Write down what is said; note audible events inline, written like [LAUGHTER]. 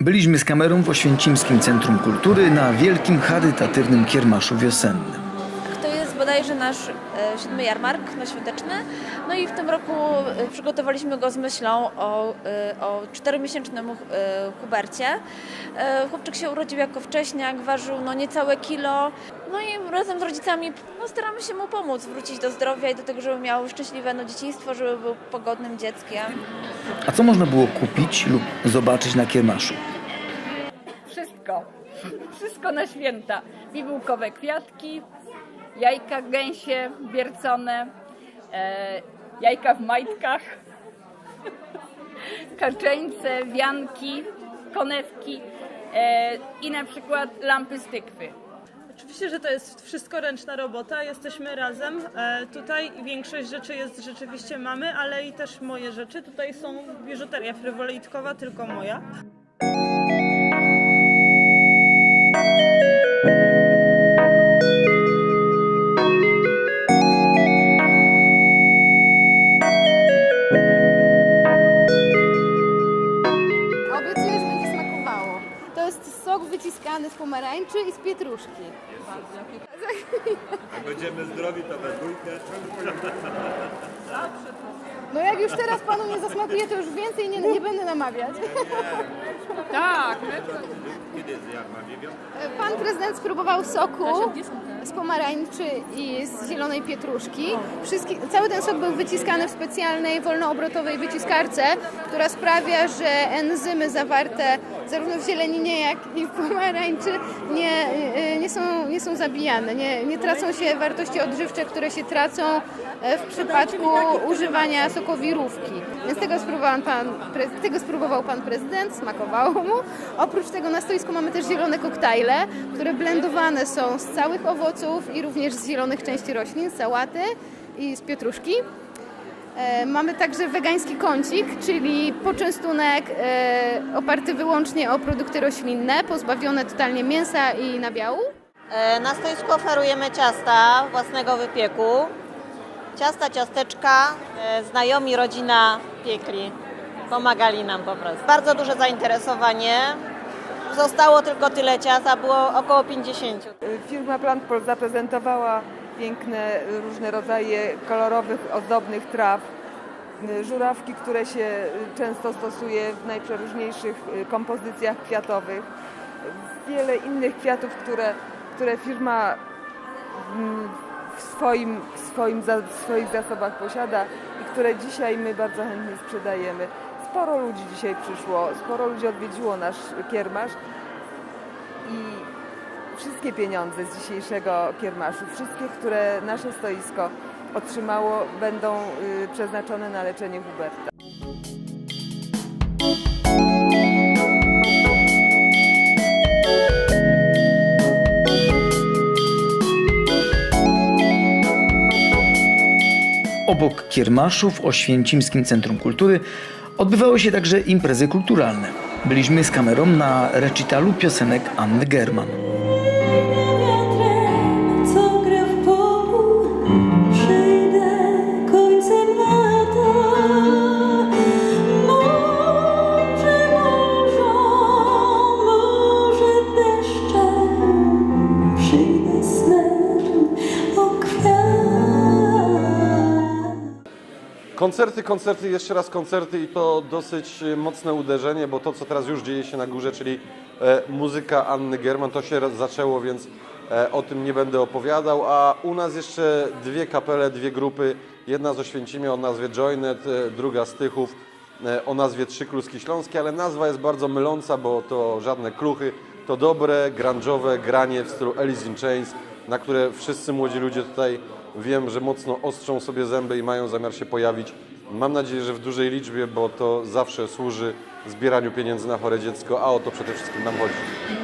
Byliśmy z kamerą w Oświęcimskim Centrum Kultury na wielkim charytatywnym kiermaszu wiosennym. To jest bodajże nasz e, siódmy jarmark no, świąteczny. No i w tym roku e, przygotowaliśmy go z myślą o, e, o e, Hubercie. Chłopczyk się urodził jako wcześniak, ważył no, niecałe kilo. No i razem z rodzicami no, staramy się mu pomóc wrócić do zdrowia i do tego, żeby miał szczęśliwe no, dzieciństwo, żeby był pogodnym dzieckiem. A co można było kupić lub zobaczyć na kiermaszu? Wszystko. Wszystko na święta. Bibułkowe kwiatki, jajka gęsie wiercone, e, jajka w majtkach, [LAUGHS] karczeńce, wianki, konewki e, i na przykład lampy z tykwy. Oczywiście, że to jest wszystko ręczna robota, jesteśmy razem. E, tutaj większość rzeczy jest rzeczywiście mamy, ale i też moje rzeczy. Tutaj są biżuteria frywolitkowa, tylko moja. Pomarańczy i z pietruszki. Będziemy zdrowi, to we dwójkę. No jak już teraz panu nie zasmakuje, to już więcej nie, nie będę namawiać. Tak, Kiedy? Dziewiąty? Pan prezydent spróbował soku z pomarańczy i z zielonej pietruszki. Wszystki, cały ten sok był wyciskany w specjalnej wolnoobrotowej wyciskarce, która sprawia, że enzymy zawarte zarówno w zieleninie, jak i w pomarańczy nie, y, nie, są, nie są zabijane, nie, nie tracą się wartości odżywcze, które się tracą e, w przypadku używania sokowirówki. Więc tego, spróbował pan, pre- tego spróbował pan prezydent, smakowało mu. Oprócz tego na stoisku mamy też zielone koktajle, które blendowane są z całych owoców i również z zielonych części roślin, sałaty i z pietruszki. E, Mamy także wegański kącik, czyli poczęstunek e, oparty wyłącznie o produkty roślinne, pozbawione totalnie mięsa i nabiału. E, Na stoisku oferujemy ciasta własnego wypieku. Ciasta, ciasteczka, znajomi, rodzina piekli. Pomagali nam po prostu. Bardzo duże zainteresowanie. Zostało tylko tyle ciast, a było około 50. Firma Plantpol zaprezentowała piękne różne rodzaje kolorowych, ozdobnych traw, żurawki, które się często stosuje w najprzeróżniejszych y, kompozycjach kwiatowych, wiele innych kwiatów, które, które firma mm, w swoim, w, swoim, w swoich zasobach posiada i które dzisiaj my bardzo chętnie sprzedajemy. Sporo ludzi dzisiaj przyszło, sporo ludzi odwiedziło nasz kiermasz i wszystkie pieniądze z dzisiejszego kiermaszu, wszystkie, które nasze stoisko otrzymało, będą y, przeznaczone na leczenie Huberta. Obok kiermaszu w Oświęcimskim Centrum Kultury odbywały się także imprezy kulturalne. Byliśmy z kamerą na recitalu piosenek Anny German. Koncerty, koncerty, jeszcze raz koncerty i to dosyć e, mocne uderzenie, bo to co teraz już dzieje się na górze, czyli e, muzyka Anny German, to się zaczęło, więc e, o tym nie będę opowiadał, a u nas jeszcze dwie kapele, dwie grupy, jedna z Oświęcimia o nazwie Joinet, e, druga z Tychów e, o nazwie Trzy Kluski Śląskie, ale nazwa jest bardzo myląca, bo to żadne kluchy, to dobre, grunge'owe granie w stylu Alice in Chains, na które wszyscy młodzi ludzie tutaj wiem, że mocno ostrzą sobie zęby i mają zamiar się pojawić. Mam nadzieję, że w dużej liczbie, bo to zawsze służy zbieraniu pieniędzy na chore dziecko, a o to przede wszystkim nam chodzi.